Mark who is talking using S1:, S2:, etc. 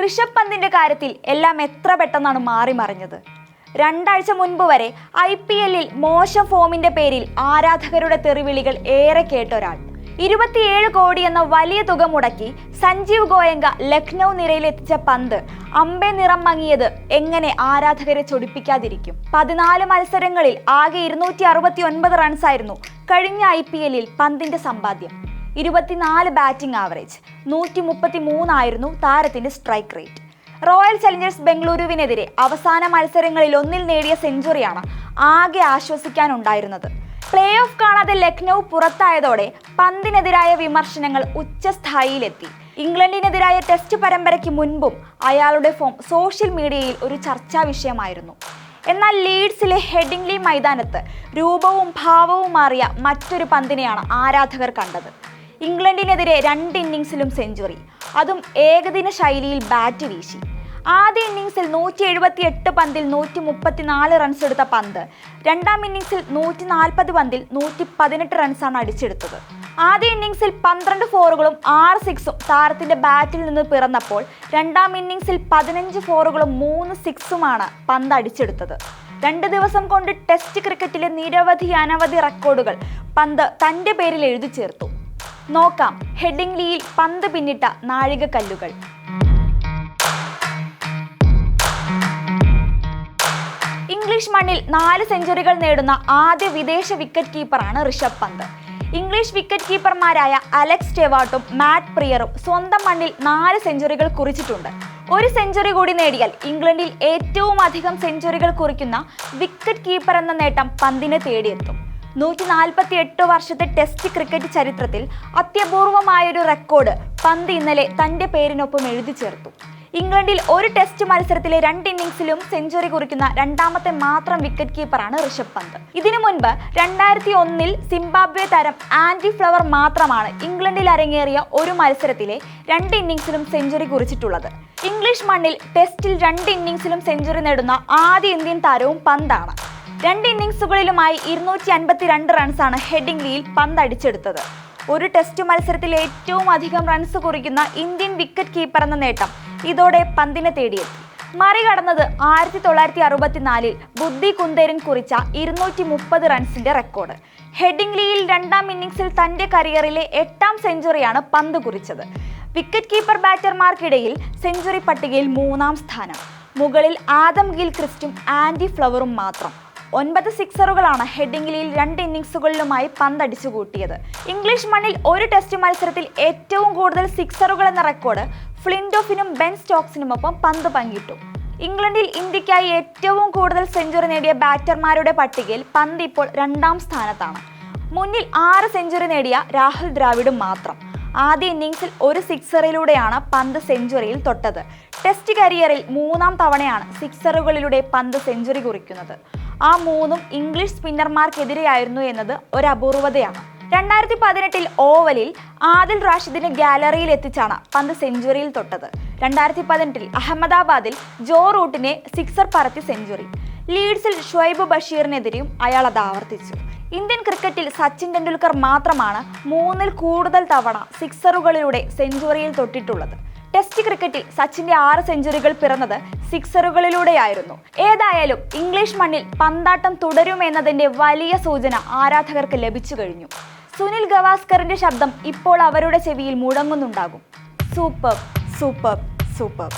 S1: ഋഷഭ് പന്തിന്റെ കാര്യത്തിൽ എല്ലാം എത്ര പെട്ടെന്നാണ് മാറി മറിഞ്ഞത്? രണ്ടാഴ്ച മുൻപ് വരെ ഐ പി എല്ലിൽ മോശം ഫോമിന്റെ പേരിൽ ആരാധകരുടെ തെറിവിളികൾ ഏറെ കേട്ട ഒരാൾ ഇരുപത്തിയേഴ് കോടി എന്ന വലിയ തുക മുടക്കി സഞ്ജീവ് ഗോയങ്ക ലക്നൗ നിരയിലെത്തിച്ച പന്ത് അമ്പെ നിറം മങ്ങിയത് എങ്ങനെ ആരാധകരെ ചൊടിപ്പിക്കാതിരിക്കും? പതിനാല് മത്സരങ്ങളിൽ ആകെ ഇരുന്നൂറ്റി അറുപത്തി ഒൻപത് റൺസായിരുന്നു കഴിഞ്ഞ ഐ പി എല്ലിൽ പന്തിന്റെ സമ്പാദ്യം. ഇരുപത്തിനാല് ബാറ്റിംഗ് ആവറേജ് നൂറ്റി മുപ്പത്തി മൂന്നായിരുന്നു താരത്തിന്റെ സ്ട്രൈക്ക് റേറ്റ്. റോയൽ ചലഞ്ചേഴ്സ് ബംഗളൂരുവിനെതിരെ അവസാന മത്സരങ്ങളിൽ ഒന്നിൽ നേടിയ സെഞ്ചുറിയാണ് ആകെ ആശ്വസിക്കാനുണ്ടായിരുന്നത്. പ്ലേ ഓഫ് കാണാതെ ലക്നൗ പുറത്തായതോടെ പന്തിനെതിരായ വിമർശനങ്ങൾ ഉച്ചസ്ഥായിയിലെത്തി. ഇംഗ്ലണ്ടിനെതിരായ ടെസ്റ്റ് പരമ്പരയ്ക്ക് മുൻപും അയാളുടെ ഫോം സോഷ്യൽ മീഡിയയിൽ ഒരു ചർച്ചാ വിഷയമായിരുന്നു. എന്നാൽ ലീഡ്സിലെ ഹെഡിംഗ്ലി മൈതാനത്ത് രൂപവും ഭാവവും മാറിയ മറ്റൊരു പന്തിനെയാണ് ആരാധകർ കണ്ടത്. ഇംഗ്ലണ്ടിനെതിരെ രണ്ട് ഇന്നിങ്സിലും സെഞ്ചുറി. അതും ഏകദിന ശൈലിയിൽ ബാറ്റ് വീശി. ആദ്യ ഇന്നിങ്സിൽ നൂറ്റി എഴുപത്തി എട്ട് പന്തിൽ നൂറ്റി മുപ്പത്തിനാല് റൺസ് എടുത്ത പന്ത്. രണ്ടാം ഇന്നിങ്സിൽ നൂറ്റി നാൽപ്പത് പന്തിൽ നൂറ്റി പതിനെട്ട് റൺസാണ് അടിച്ചെടുത്തത്. ആദ്യ ഇന്നിങ്സിൽ പന്ത്രണ്ട് ഫോറുകളും ആറ് സിക്സും താരത്തിന്റെ ബാറ്റിൽ നിന്ന് പിറന്നപ്പോൾ രണ്ടാം ഇന്നിങ്സിൽ പതിനഞ്ച് ഫോറുകളും മൂന്ന് സിക്സുമാണ് പന്ത് അടിച്ചെടുത്തത്. രണ്ട് ദിവസം കൊണ്ട് ടെസ്റ്റ് ക്രിക്കറ്റിലെ നിരവധി അനവധി റെക്കോർഡുകൾ പന്ത് തന്റെ പേരിൽ എഴുതി ചേർത്തു. നോക്കാം. ഹെഡിംഗ്ലിയിൽ പന്ത് പിന്നിട്ട നാഴികക്കല്ലുകൾ. ഇംഗ്ലീഷ് മണ്ണിൽ നാല് സെഞ്ചുറികൾ നേടുന്ന ആദ്യ വിദേശ വിക്കറ്റ് കീപ്പറാണ് ഋഷഭ് പന്ത്. ഇംഗ്ലീഷ് വിക്കറ്റ് കീപ്പർമാരായ അലക്സ് ടെവാട്ടും മാറ്റ് പ്രിയറും സ്വന്തം മണ്ണിൽ നാല് സെഞ്ചുറികൾ കുറിച്ചിട്ടുണ്ട്. ഒരു സെഞ്ചുറി കൂടി നേടിയാൽ ഇംഗ്ലണ്ടിൽ ഏറ്റവും അധികം സെഞ്ചുറികൾ കുറിക്കുന്ന വിക്കറ്റ് കീപ്പർ എന്ന നേട്ടം പന്തിനെ തേടിയെത്തും. നൂറ്റി നാൽപ്പത്തി എട്ട് വർഷത്തെ ടെസ്റ്റ് ക്രിക്കറ്റ് ചരിത്രത്തിൽ അത്യപൂർവമായൊരു റെക്കോർഡ് പന്ത് ഇന്നലെ തന്റെ പേരിനൊപ്പം എഴുതി ചേർത്തു. ഇംഗ്ലണ്ടിൽ ഒരു ടെസ്റ്റ് മത്സരത്തിലെ രണ്ട് ഇന്നിംഗ്സിലും സെഞ്ചുറി കുറിക്കുന്ന രണ്ടാമത്തെ മാത്രം വിക്കറ്റ് കീപ്പറാണ് ഋഷഭ് പന്ത്. ഇതിനു മുൻപ് രണ്ടായിരത്തി ഒന്നിൽ സിംബാബ്വെ താരം ആൻഡി ഫ്ലവർ മാത്രമാണ് ഇംഗ്ലണ്ടിൽ അരങ്ങേറിയ ഒരു മത്സരത്തിലെ രണ്ട് ഇന്നിംഗ്സിലും സെഞ്ചുറി കുറിച്ചിട്ടുള്ളത്. ഇംഗ്ലീഷ് മണ്ണിൽ ടെസ്റ്റിൽ രണ്ട് ഇന്നിംഗ്സിലും സെഞ്ചുറി നേടുന്ന ആദ്യ ഇന്ത്യൻ താരവും പന്താണ്. രണ്ട് ഇന്നിംഗ്സുകളിലുമായി ഇരുന്നൂറ്റി അൻപത്തി രണ്ട് റൺസാണ് ഹെഡിംഗ് പന്തടിച്ചെടുത്തത് ഒരു ടെസ്റ്റ് മത്സരത്തിൽ ഏറ്റവും അധികം റൺസ് കുറിക്കുന്ന ഇന്ത്യൻ വിക്കറ്റ് കീപ്പർ എന്ന നേട്ടം ഇതോടെ പന്തിനെ തേടിയെത്തി. മറികടന്നത് ആയിരത്തി തൊള്ളായിരത്തി അറുപത്തിനാലിൽ ബുദ്ധി കുന്ദേരൻ കുറിച്ച ഇരുന്നൂറ്റി മുപ്പത് റൺസിന്റെ റെക്കോർഡ്. ഹെഡിംഗ് ലീയിൽ രണ്ടാം ഇന്നിംഗ്സിൽ തന്റെ കരിയറിലെ എട്ടാം സെഞ്ചുറിയാണ് പന്ത് കുറിച്ചത്. വിക്കറ്റ് കീപ്പർ ബാറ്റർമാർക്കിടയിൽ സെഞ്ചുറി പട്ടികയിൽ മൂന്നാം സ്ഥാനം. മുകളിൽ ആദം ഗിൽ ക്രിസ്റ്റും ആൻഡി ഫ്ലവറും മാത്രം. ഒൻപത് സിക്സറുകളാണ് ഹെഡിംഗിലിയിൽ രണ്ട് ഇന്നിങ്സുകളിലുമായി പന്തടിച്ചു കൂട്ടിയത്. ഇംഗ്ലീഷ് മണ്ണിൽ ഒരു ടെസ്റ്റ് മത്സരത്തിൽ ഏറ്റവും കൂടുതൽ സിക്സറുകൾ എന്ന റെക്കോർഡ് ഫ്ലിൻഡോഫിനും ബെൻ സ്റ്റോക്സിനുമൊപ്പം പന്ത് പങ്കിട്ടു. ഇംഗ്ലണ്ടിൽ ഇന്ത്യക്കായി ഏറ്റവും കൂടുതൽ സെഞ്ചുറി നേടിയ ബാറ്റർമാരുടെ പട്ടികയിൽ പന്ത് ഇപ്പോൾ രണ്ടാം സ്ഥാനത്താണ്. മുന്നിൽ ആറ് സെഞ്ചുറി നേടിയ രാഹുൽ ദ്രാവിഡും മാത്രം. ആദ്യ ഇന്നിംഗ്സിൽ ഒരു സിക്സറിലൂടെയാണ് പന്ത് സെഞ്ചുറിയിൽ തൊട്ടത്. ടെസ്റ്റ് കരിയറിൽ മൂന്നാം തവണയാണ് സിക്സറുകളിലൂടെ പന്ത് സെഞ്ചുറി കുറിക്കുന്നത്. ആ മൂന്നും ഇംഗ്ലീഷ് സ്പിന്നർമാർക്കെതിരെയായിരുന്നു എന്നത് ഒരു അപൂർവതയാണ് രണ്ടായിരത്തി പതിനെട്ടിൽ ഓവലിൽ ആദിൽ റാഷിദിനെ ഗാലറിയിൽ എത്തിച്ചാണ് പന്ത് സെഞ്ചുറിയിൽ തൊട്ടത്. രണ്ടായിരത്തി പതിനെട്ടിൽ അഹമ്മദാബാദിൽ ജോ റൂട്ടിനെ സിക്സർ പറത്തി സെഞ്ചുറി. ലീഡ്സിൽ ഷുഐബ് ബഷീറിനെതിരെയും അയാൾ അത് ആവർത്തിച്ചു. ഇന്ത്യൻ ക്രിക്കറ്റിൽ സച്ചിൻ ടെണ്ടുൽക്കർ മാത്രമാണ് മൂന്നിൽ കൂടുതൽ തവണ സിക്സറുകളിലൂടെ സെഞ്ചുറിയിൽ തൊട്ടിട്ടുള്ളത്. ടെസ്റ്റ് ക്രിക്കറ്റിൽ സച്ചിന്റെ ആറ് സെഞ്ചുറികൾ പിറന്നത് സിക്സറുകളിലൂടെയായിരുന്നു ഏതായാലും ഇംഗ്ലീഷ് മണ്ണിൽ പന്താട്ടം തുടരുമെന്നതിന്റെ വലിയ സൂചന ആരാധകർക്ക് ലഭിച്ചു കഴിഞ്ഞു. സുനിൽ ഗവാസ്കറിന്റെ ശബ്ദം ഇപ്പോൾ അവരുടെ ചെവിയിൽ മുഴങ്ങുന്നുണ്ടാകും. Super super super.